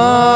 રે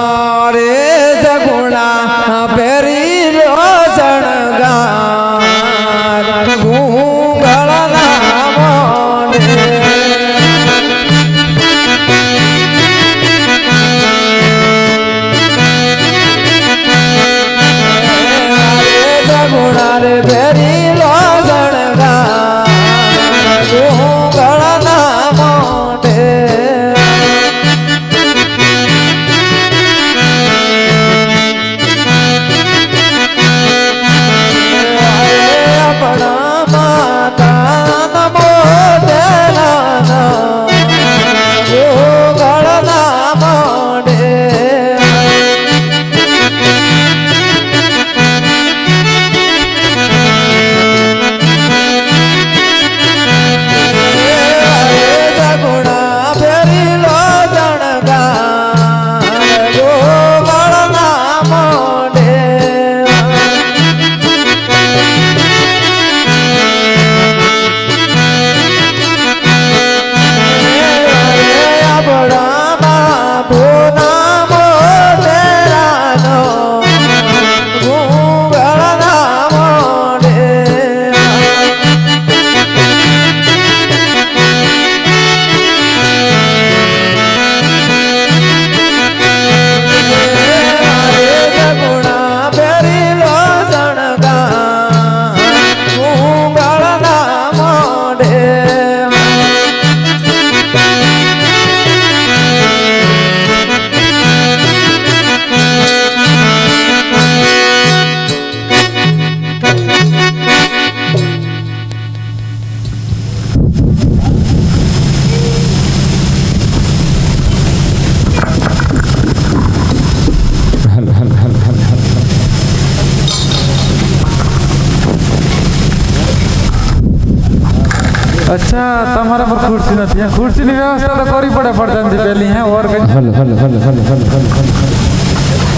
અચ્છા તમારા પર ખુરશી નથી ખુરશીની વ્યવસ્થા તો કરવી પડે પડતાની પહેલી હે ઓર કઈ? Hello hello hello hello hello hello hello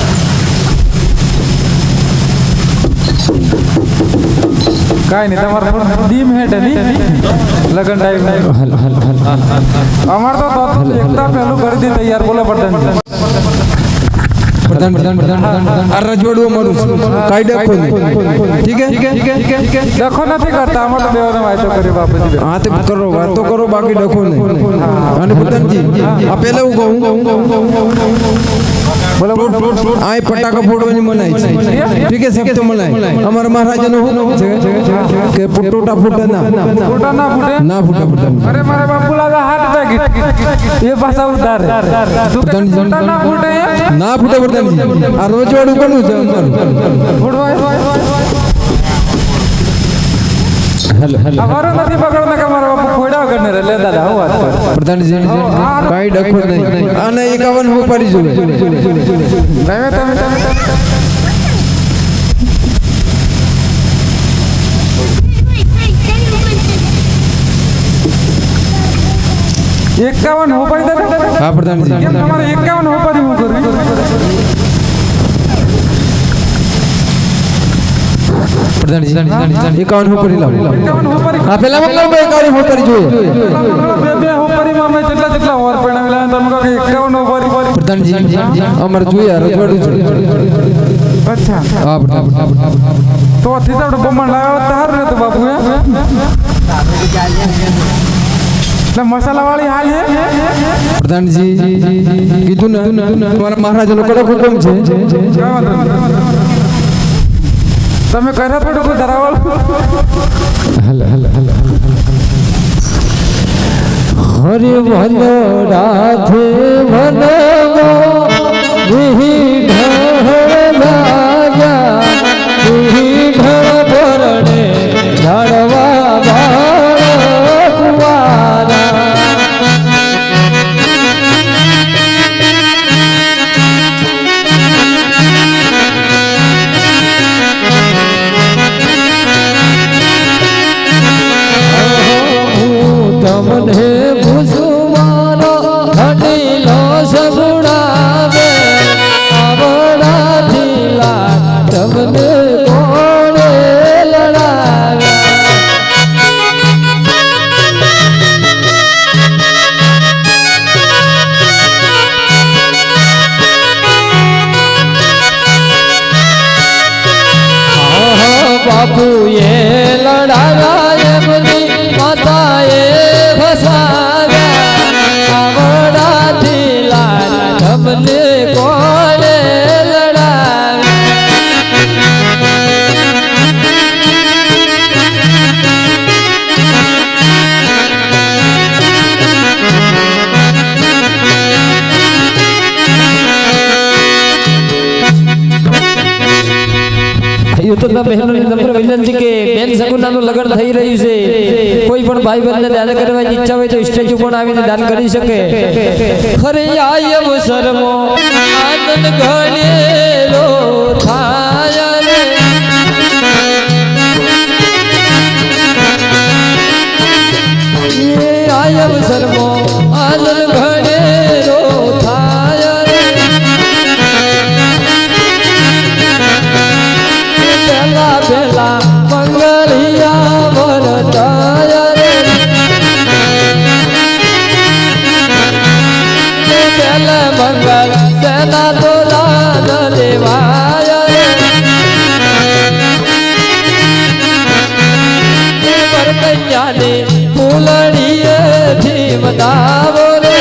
કાઈ નહીં તમારે દીમ હેઠ નહીં લગન ટાઈમ હલો હલો હલો અમાર તો એકતા પહેલું કરી દી તૈયાર બોલે પડદાન પ્રધાન রাজবাড়ু মানুষ ડખો નહીં ઠીક હે ડખો નથી કરતા? અમાર તો બેવાનો વાયદો કર્યો બાપુજી હા તે કરો વાતો કરો બાકી ડખો નહીં. અને પ્રધાનજી આ પહેલા હું કહું? બોલો આ ફટાકા ફોડવાની મનાઈ છે. ઠીક છે? સબ તો મનાઈ અમારા મહારાજાનો હું છે? કે ફૂટોટા ફૂટે ના ફૂટા ના ફૂટે? ના ફૂટા ફૂટા. અરે મારે બાપુ લાગે હાથ અટેક એ પાછા ઉતારે. ફૂટા ના ફૂટે? ના ફૂટે પ્રધાનજી આ રજવાડું કોનું છે અમારું ફૂટવાય હેલો હેલો અમારો નથી પકડો ને કે મારા બાપુ ખોડા વગર ને લે દાદા હું વાત કરું પ્રધાનજી કાંઈ ડખો નહીં આને એકાવન હું પડી તમે એકાવન હોપારી હા પ્રધાનજી તમારે એકાવન હોપારી હું કરું પ્રધાનજી એકાવન હું પડી લાવો હા પેલા મતલબ એકાવન હું જોઈએ. બે બે અમે જેટલા જેટલા હોર પરણાવેલા તમે કહો એકાવન હોપારી પ્રધાનજી અમારે જોઈએ રજવાડું છે. અચ્છા. હા તો થી આપણે બમણ લાવ્યા તાર ને તો બાપુ એટલે મસાલા વાળી હાલ છે? પ્રધાનજી કીધું ને તમારા કડક હુકમ છે. તમે કર્યા પડો કોઈ ધરાવળ હલ હલ હલ હરે વન રાધે વનગો વિહીઢળ હું યુતુના બહેનોની નમ્ર વિનંતી કે બેન સગુનાનું લગ્ન થઈ રહ્યું છે. કોઈ પણ ભાઈ બહેનને દાન કરવાની ઈચ્છા હોય તો સ્ટેજ ઉપર આવીને દાન કરી શકે. ખરે આય અવસરમો આનંદ ઘણેલો થાય રે. એ આય અવસરમો આનંદ બતાવો રે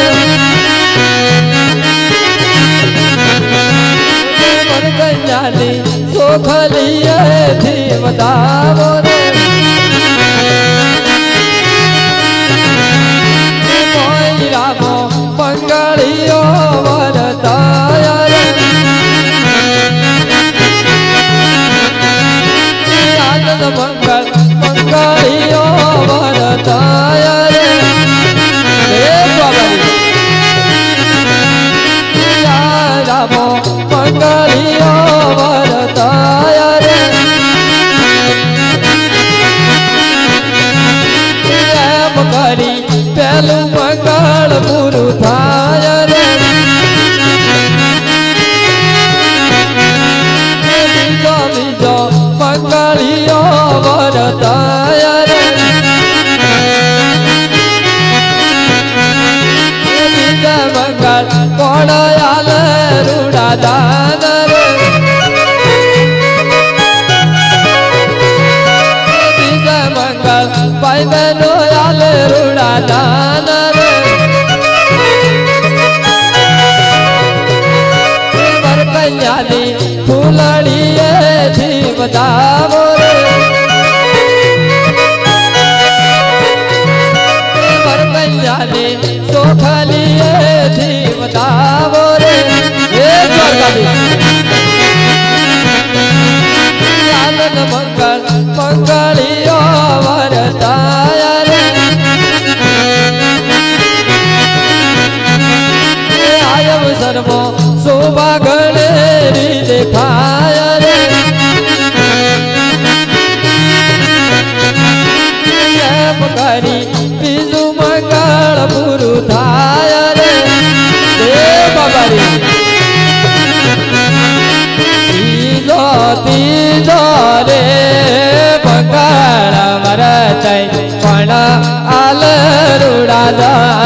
સોખલીએ થી બતાવો રે રામો મંગળીઓ વરતાય મંગળ મંગળીઓ વરતાય એમ કરી પેલું મંગળ પૂરું થાય રે. બીજો બીજો મંગળીઓ વરતાય રે. મંગળ કોણ આલે રૂડા દાન રૂડા દાન રે વર શોભા ગણેરી દેખાય રે. કરી બીજું મંગળ પૂરું થાય રે. દે બાબારી. ત્રીજો ત્રીજો રે મંગળ વરતય. પણ આલ રૂડા